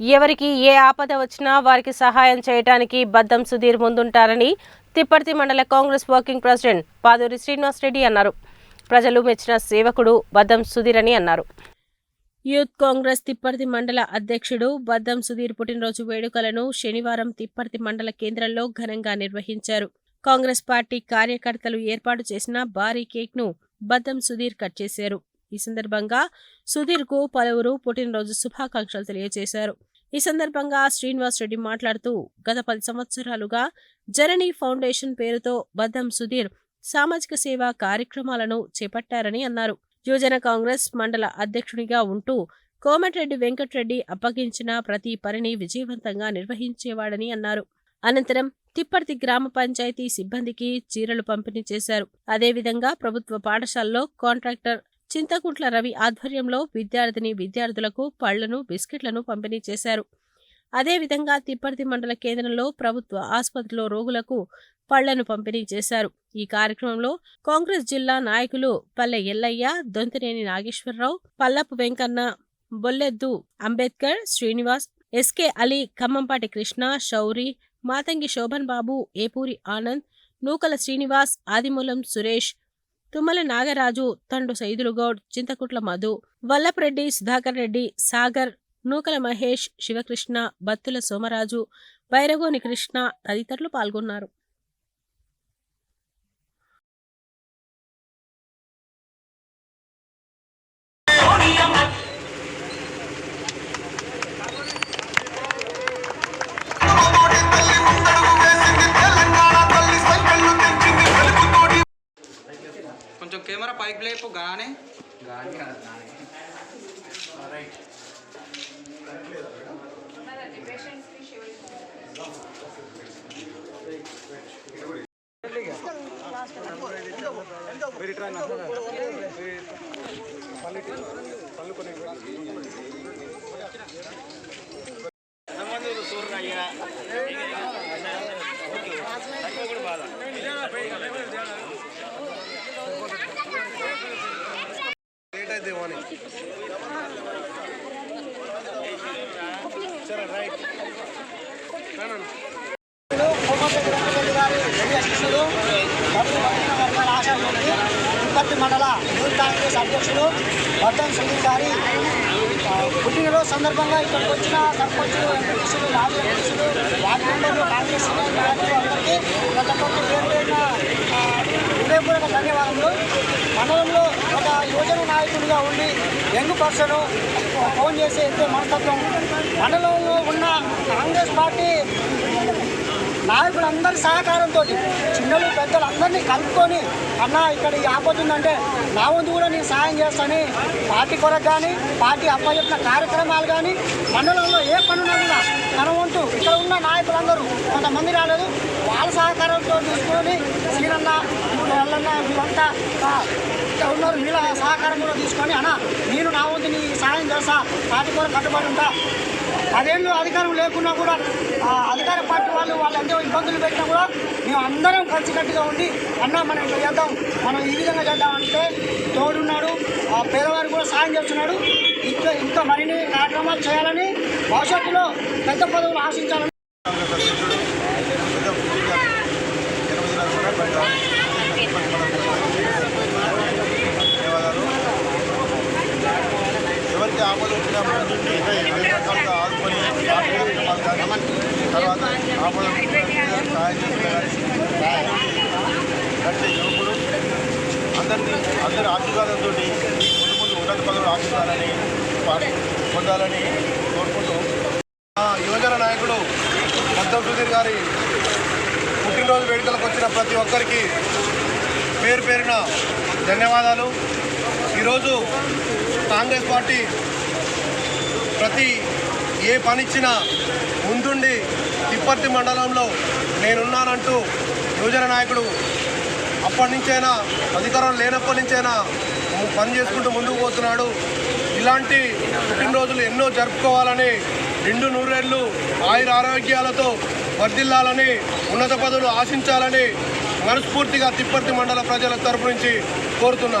ఎవరికి ఏ ఆపద వచ్చినా వారికి సహాయం చేయడానికి బద్దం సుధీర్ ముందుంటారని తిప్పర్తి మండల కాంగ్రెస్ వర్కింగ్ ప్రెసిడెంట్ పాదూరి శ్రీనివాస్ రెడ్డి అన్నారు. ప్రజలు మెచ్చిన సేవకుడు బద్దం సుధీర్ అని అన్నారు. యూత్ కాంగ్రెస్ తిప్పర్తి మండల అధ్యక్షుడు బద్దం సుధీర్ పుట్టినరోజు వేడుకలను శనివారం తిప్పర్తి మండల కేంద్రంలో ఘనంగా నిర్వహించారు. కాంగ్రెస్ పార్టీ కార్యకర్తలు ఏర్పాటు చేసిన భారీ కేక్ను బద్దం సుధీర్ కట్ చేశారు. ఈ సందర్భంగా సుధీర్కు పలువురు పుట్టినరోజు శుభాకాంక్షలు తెలియజేశారు. ఈ సందర్భంగా శ్రీనివాస్ రెడ్డి మాట్లాడుతూ గత పది సంవత్సరాలుగా జరణి ఫౌండేషన్ పేరుతో బద్దం సుధీర్ సామాజిక సేవా కార్యక్రమాలను చేపట్టారని అన్నారు. యువజన కాంగ్రెస్ మండల అధ్యక్షునిగా ఉంటూ కోమటిరెడ్డి వెంకటరెడ్డి అప్పగించిన ప్రతి పనిని విజయవంతంగా నిర్వహించేవాడని అన్నారు. అనంతరం తిప్పర్తి గ్రామ పంచాయతీ సిబ్బందికి చీరలు పంపిణీ చేశారు. అదేవిధంగా ప్రభుత్వ పాఠశాలలో కాంట్రాక్టర్ చింతకుంట్ల రవి ఆధ్వర్యంలో విద్యార్థిని విద్యార్థులకు పళ్ళను బిస్కెట్లను పంపిణీ చేశారు. అదేవిధంగా తిప్పర్తి మండల కేంద్రంలో ప్రభుత్వ ఆసుపత్రిలో రోగులకు పళ్ళను పంపిణీ చేశారు. ఈ కార్యక్రమంలో కాంగ్రెస్ జిల్లా నాయకులు పల్లె ఎల్లయ్య దొంతినేని నాగేశ్వరరావు పల్లపు వెంకన్న బొల్లెద్దు అంబేద్కర్ శ్రీనివాస్ ఎస్కే అలీ ఖమ్మంపాటి కృష్ణ శౌరి మాతంగి శోభన్ బాబు ఏపూరి ఆనంద్ నూకల శ్రీనివాస్ ఆదిమూలం సురేష్ తుమ్మల నాగరాజు తండు సైదులుగౌడ్ చింతకుట్ల మధు వల్లపురెడ్డి సుధాకర్ రెడ్డి సాగర్ నూకల మహేష్ శివకృష్ణ బత్తుల సోమరాజు బైరగోని కృష్ణ తదితరులు పాల్గొన్నారు. కొంచెం కెమెరా పైకి లేపు గానే. లేట్ సరే రైట్ మండల యూత్ కాంగ్రెస్ అధ్యక్షుడు వర్ధన్ సునీల్ గారి పుట్టినరోజు సందర్భంగా ఇక్కడికి వచ్చిన సర్పంచులు ఎంపీటీసీలు మాజీ ఎంపీటీసీలు వార్డు మెంబర్లు కాంగ్రెస్ నాయకులు అందరికీ ప్రతి ఒక్కరికి పేరు పేరున హృదయపూర్వక ధన్యవాదములు. మండలంలో ఒక నాయకుడిగా ఉండి యంగ్ పర్సన్ ఫోన్ చేసే ఎంతో మనస్తత్వం. మండలంలో ఉన్న కాంగ్రెస్ పార్టీ నాయకులందరి సహకారంతో చిన్నలు పెద్దలు అందరినీ కలుపుకొని అన్న ఇక్కడ ఈ ఆపతుందంటే నా వంతు కూడా నేను సాయం చేస్తాను. పార్టీ కొరకు కానీ పార్టీ అప్పచెప్పిన కార్యక్రమాలు కానీ మండలంలో ఏ పనున్నా కూడా మన వంతు ఇక్కడ ఉన్న నాయకులందరూ కొంతమంది రాలేదు. వాళ్ళ సహకారంతో తీసుకొని శ్రీరన్న ఇప్పుడు వీళ్ళంతా ఆ, ఉన్నారు. వీళ్ళ సహకారం కూడా తీసుకొని అన్న నేను నా వంతు నీ సాయం చేస్తా. పార్టీ కూడా కట్టుబడి ఉంటా. పదేళ్ళు అధికారం లేకున్నా కూడా అధికార పార్టీ వాళ్ళు వాళ్ళు ఎంతో ఇబ్బందులు పెట్టినా కూడా మేము అందరం కలిసికట్టుగా ఉండి అన్న మనం ఇట్లా చేద్దాం. మనం ఈ విధంగా చేద్దామంటే తోడున్నాడు. ఆ పేదవారికి కూడా సాయం చేస్తున్నాడు. ఇంకా ఇంకా మరిన్ని కార్యక్రమాలు చేయాలని భవిష్యత్తులో పెద్ద పదవులు ఆశించాలని కాంగ్రెస్ అధ్యక్షుడు పెద్ద సుధీర్ గారు జన్మదినాలు కూడా బయట ధన్యవాదాలు ఎవరికి ఆపద వచ్చినా ముందుండి రకాలుగా ఆదుకొని తర్వాత ఆపద వచ్చిన సహాయం చేస్తున్న కానీ గట్టి యువకుడు అందరినీ అందరి ఆశీర్వాదంతో ముందు ముందు ఉన్నత పదవులు ఆశించాలని పార్టీ పొందాలని కోరుకుంటూ ఆ యువజన నాయకుడు మద్దం సుధీర్ గారి పుట్టినరోజు వేడుకలకు వచ్చిన ప్రతి ఒక్కరికి పేరు పేరిన ధన్యవాదాలు ఈరోజు కాంగ్రెస్ పార్టీ ప్రతి ఏ పనిచ్చినా ముందుండి తిప్పర్తి మండలంలో నేనున్నానంటూ యువజన నాయకుడు అప్పటి నుంచైనా అధికారం లేనప్పటి నుంచైనా పని చేసుకుంటూ ముందుకు పోతున్నాడు. ఇలాంటి పుట్టినరోజులు ఎన్నో జరుపుకోవాలని రెండు నూరేళ్ళు ఆయుర ఆరోగ్యాలతో వర్ధిల్లాలని ఉన్నత పదవులు ఆశించాలని మనస్ఫూర్తిగా తిప్పర్తి మండల ప్రజల తరపు నుంచి కోరుతున్నాం.